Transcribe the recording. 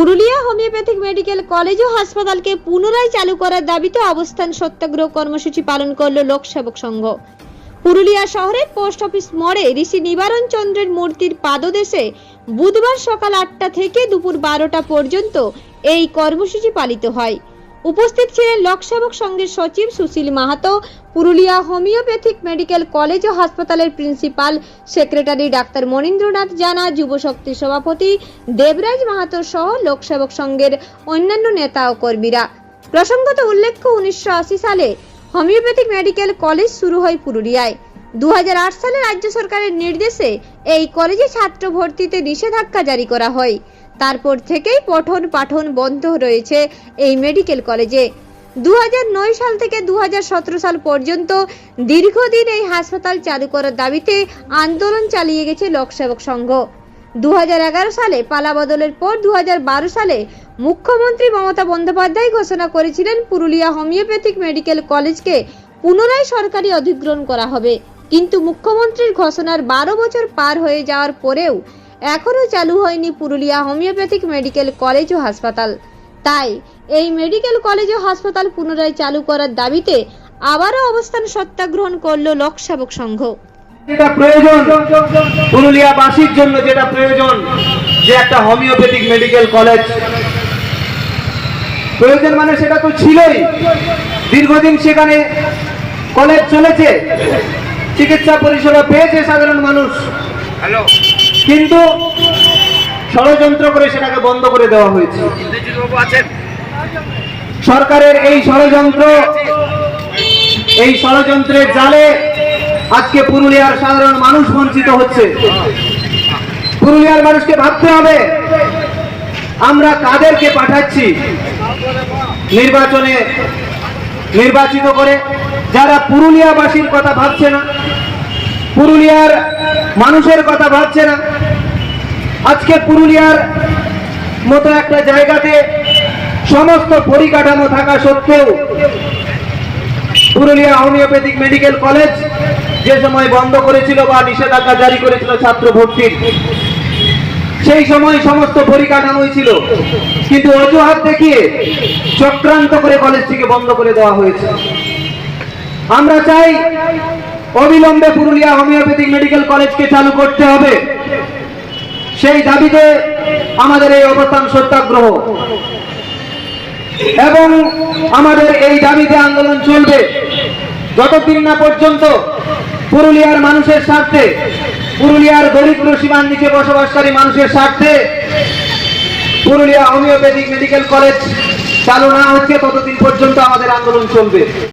Purulia homeopathic medical college ও হাসপাতালকে পুনরায় চালু করার দাবিতে অবস্থান সত্যাগ্রহ কর্মসূচি পালন করল লোকসেবক সংঘ। পুরুলিয়া শহরের পোস্ট অফিস মোড়ে ঋষি নিবারণ চন্দ্রের মূর্তির পাদদেশে বুধবার সকাল আটটা থেকে দুপুর বারোটা পর্যন্ত এই কর্মসূচি পালিত হয়। উপস্থিত ছিলেন লোকসেবক সংঘের সচিব Sushil Mahato, Purulia homeopathic medical college ও হাসপাতালের প্রিন্সিপাল সেক্রেটারি ডাক্তার মনীন্দ্রনাথ জানা, যুব শক্তি সভাপতি দেবরাজ মাহাতো সহ লোকসেবক সংঘের অন্যান্য নেতা ও কর্মীরা। প্রসঙ্গত উল্লেখ্য, উনিশশো আশি সালে হোমিওপ্যাথিক মেডিকেল কলেজ শুরু হয় পুরুলিয়ায়। দু হাজার আট সালে রাজ্য সরকারের নির্দেশে এই কলেজে ছাত্র ভর্তিতে নিষেধাজ্ঞা জারি করা হয়। তারপর থেকেই পঠন পাঠন বন্ধ রয়েছে এই মেডিকেল কলেজে। দু হাজার নয় সাল থেকে দু হাজার সতেরো সাল পর্যন্ত দীর্ঘদিন এই হাসপাতাল চালু করার দাবিতে আন্দোলন চালিয়ে গেছে লোকসেবক সংঘ। দুহাজার এগারো সালে পালা বদলের পর দু হাজার বারো সালে মুখ্যমন্ত্রী মমতা বন্দ্যোপাধ্যায় ঘোষণা করেছিলেন পুরুলিয়া হোমিওপ্যাথিক মেডিকেল কলেজকে পুনরায় সরকারি অধিগ্রহণ করা হবে। কিন্তু মুখ্যমন্ত্রীর ঘোষণার বারো বছর পার হয়ে যাওয়ার পরেও এখনও চালু হয়নি পুরুলিয়া হোমিওপ্যাথিক মেডিকেল কলেজ ও হাসপাতাল। তাই এই মেডিকেল কলেজ ও হাসপাতাল পুনরায় চালু করার দাবিতে আবারও অবস্থান সত্যাগ্রহণ করল লোকসেবক সংঘ। যেটা প্রয়োজন পুরুলিয়াবাসীর জন্য যেটা প্রয়োজন যে একটা হোমিওপ্যাথিক মেডিকেল কলেজ। প্রয়োজন মানে সেটা তো ছিলই। দীর্ঘদিন সেখানে কলেজ চলেছে চিকিৎসা পরিষেবা পেয়েছে সাধারণ মানুষ। হ্যালো কিন্তু ষড়যন্ত্র করে সেটাকে বন্ধ করে দেওয়া হয়েছে। সরকারের এই ষড়যন্ত্র এই ষড়যন্ত্রের জালে আজকে পুরুলিয়ার সাধারণ মানুষ বঞ্চিত হচ্ছে। পুরুলিয়ার মানুষকে ভাবতে হবে আমরা কাদেরকে পাঠাচ্ছি? নির্বাচনে নির্বাচিত করে যারা পুরুলিয়াবাসীর কথা ভাবছে না পুরুলিয়ার মানুষের কথা ভাবছে না। আজকে পুরুলিয়ার মতো একটা জায়গাতে সমস্ত পরিকাঠামো থাকা সত্ত্বেও পুরুলিয়া হোমিওপ্যাথিক মেডিকেল কলেজ যে সময় বন্ধ করেছিল বা নিষেধাজ্ঞা জারি করেছিল ছাত্র ভর্তির, সেই সময় সমস্ত পরিকাঠামোই ছিল। কিন্তু অজুহাত দেখিয়ে চক্রান্ত করে কলেজটিকে বন্ধ করে দেওয়া হয়েছে। আমরা চাই অবিলম্বে পুরুলিয়া হোমিওপ্যাথিক মেডিকেল কলেজকে চালু করতে হবে। সেই দাবিতে আমাদের এই অবস্থান সত্যাগ্রহ। এবং আমাদের এই দাবিতে আন্দোলন চলবে। যতদিন না পর্যন্ত পুরুলিয়ার মানুষের স্বার্থে, পুরুলিয়ার দরিদ্র সীমার নিচে বসবাসকারী মানুষের স্বার্থে পুরুলিয়া হোমিওপ্যাথিক মেডিকেল কলেজ চালু না হচ্ছে, ততদিন পর্যন্ত আমাদের আন্দোলন চলবে।